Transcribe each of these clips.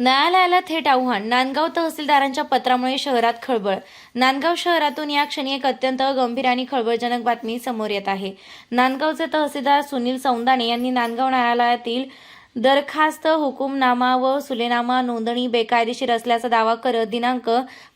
न्यायालयाला थेट आव्हान. नांदगाव तहसीलदारांच्या पत्रामुळे शहरात खळबळ. नांदगाव शहरातून या क्षणी एक अत्यंत गंभीर आणि खळबळजनक बातमी समोर येत आहे. नांदगावचे तहसीलदार सुनील सौंदाणे यांनी नांदगाव न्यायालयातील दरखास्त हुकुमनामा व सुलेनामा नोंदणी बेकायदेशीर असल्याचा दावा करत दिनांक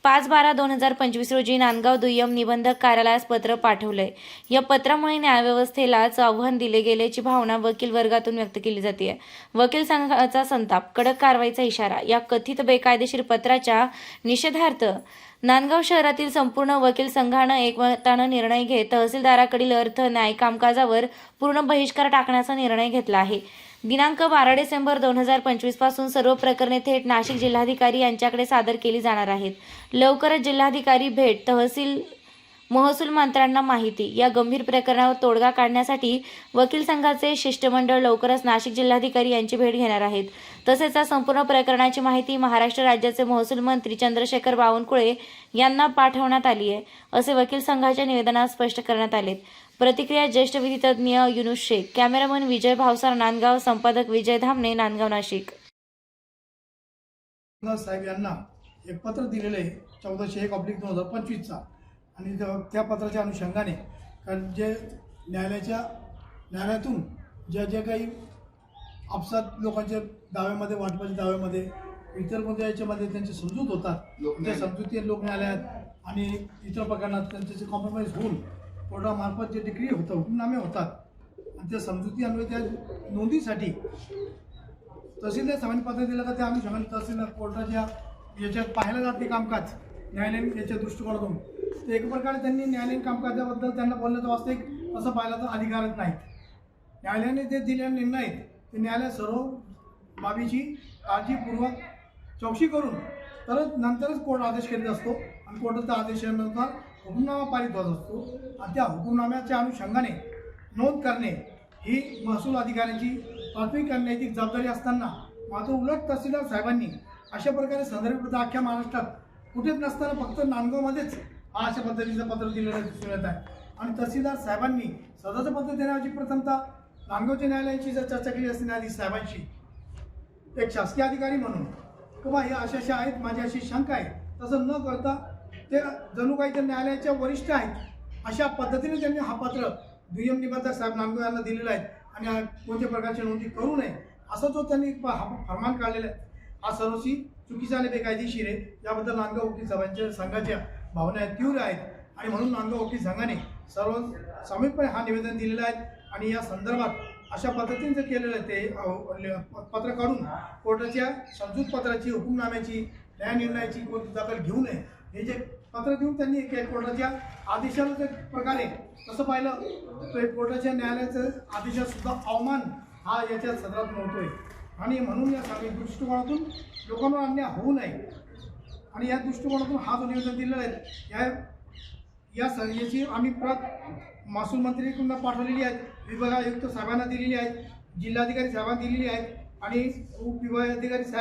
पाच बारा दोन हजार पंचवीस रोजी नांदगाव दुय्यम निबंधक कार्यालयास पत्र पाठवलंय. या पत्रामुळे न्यायव्यवस्थेलाच आव्हान दिले गेल्याची भावना वकील वर्गातून व्यक्त केली जाते वकील संघाचा संताप कडक कारवाईचा इशारा या कथित बेकायदेशीर पत्राच्या निषेधार्थ नांदगाव शहरातील संपूर्ण वकील संघानं एकमतानं निर्णय घेत तहसीलदाराकडील अर्थ न्याय कामकाजावर पूर्ण बहिष्कार टाकण्याचा निर्णय घेतला आहे. दिनांक बारा डिसेंबर दोन हजार पंचवीसपासून सर्व प्रकरणे थेट नाशिक जिल्हाधिकारी यांच्याकडे सादर केली जाणार आहेत. लवकरच जिल्हाधिकारी भेट तहसील महसूल मंत्र्यांना माहिती. या गंभीर प्रकरणावर तोडगा काढण्यासाठी वकील संघाचे शिष्टमंडळ लवकरच नाशिक जिल्हाधिकारी यांची भेट घेणार आहेत. तसेच या संपूर्ण प्रकरणाची माहिती महाराष्ट्र राज्याचे महसूल मंत्री चंद्रशेखर बावनकुळे यांना पाठवण्यात आली आहे असे वकील संघाच्या निवेदनात स्पष्ट करण्यात आले प्रतिक्रिया ज्येष्ठ विधितज्ञ युनुस शेख कॅमेरामन विजय भावसार नांदगाव संपादक विजय धामणे नांदगाव नाशिक. साहेब यांना एक पत्र दिलेले चौदाशे एक ऑब्लिक दोन हजार पंचवीसचा. आणि त्या- त्या पत्राच्या अनुषंगाने कारण जे न्यायालयाच्या न्यायालयातून ज्या ज्या काही आपसात लोकांच्या दाव्यामध्ये वाटपाच्या दाव्यामध्ये इतर कोणत्या याच्यामध्ये त्यांचे समजूत होतात त्या समजुती लोक न्यायालयात आणि इतर प्रकरणात त्यांचे कॉम्प्रोमाइज होऊन कोर्टामार्फत जे डिग्री होतं हुकुमनामे होतात आणि त्या समजुती अन्वये त्या नोंदीसाठी तहसीलदार सामान्य पत्र दिलं का त्या अनुषंगाने तहसीलदार कोर्टाच्या याच्यात पाहायला जाते कामकाज. न्यायालयीन याच्या दृष्टिकोनातून. तर एक प्रकारे त्यांनी न्यायालयीन कामकाजाबद्दल त्यांना बोलण्याचं वास्तविक असं पाहिलं तर अधिकारच नाहीत. न्यायालयाने जे दिलेले निर्णय आहेत ते न्यायालय सर्व बाबीची काळजीपूर्वक चौकशी करून तरच नंतरच कोर्ट आदेश करीत असतो. आणि कोर्टाचा आदेशानुसार हुकुमनामा पारित होत असतो. आणि त्या हुकुमनाम्याच्या अनुषंगाने नोंद करणे ही महसूल अधिकाऱ्यांची प्राथमिक आणि नैतिक जबाबदारी असताना मात्र उलट तहसीलदार साहेबांनी अशा प्रकारे संदर्भित अख्ख्या महाराष्ट्रात कुठेच नसताना फक्त नांदगावमध्येच हा अशा पद्धतीचं पत्र दिलेलं दिसून येत आहे. आणि तहसीलदार साहेबांनी सदाचं पत्र देण्याची प्रथमतः नांदगावच्या न्यायालयाची जर चर्चा केली असते न्यायाधीश साहेबांशी एक शासकीय अधिकारी म्हणून किंवा हे अशा अशा आहेत माझी अशी शंका आहे. तसं न करता ते जणू काही त्या न्यायालयाच्या वरिष्ठ आहेत अशा पद्धतीने त्यांनी हा पत्र दुय्यम निबंधक साहेब नांदगाव यांना दिलेला आहे. आणि कोणत्या प्रकारची नोंदी करू नये असा जो त्यांनी हा फरमान काढलेला आहे. हा सर्वशी चुकीचा आणि बेकायदेशीर आहे. याबद्दल नांदगाव वकील सभांच्या संघाच्या भावना आहेत तीव्र आहेत. आणि म्हणून नांदगाव वकील संघाने सर्व सामूहिकपणे हा निवेदन दिलेलं आहे. आणि या संदर्भात अशा पद्धतीने जे केलेलं आहे ते पत्र काढून कोर्टाच्या समजूत पत्राची हुकूमनाम्याची न्यायनिर्णयाची कोणती दखल घेऊ नये हे जे पत्र देऊन त्यांनी कोर्टाच्या आदेशाला जे प्रकारे तसं पाहिलं तर कोर्टाच्या न्यायालयाचं आदेशात सुद्धा अवमान हा याच्या सदरात नव्हतोय आणि म्हणून या सगळ्या दृष्टिकोनातून लोकांवर अन्याय होऊ नये. आणि या दृष्टिकोनातून हा जो निवेदन दिलेला आहे या या स आम्ही प्रत महसूल मंत्रीकडून पाठवलेली आहेत विभाग आयुक्त साहेबांना दिलेली आहे जिल्हाधिकारी साहेबांना दिलेली आहेत आणि उपविभागाधिकारी साहेब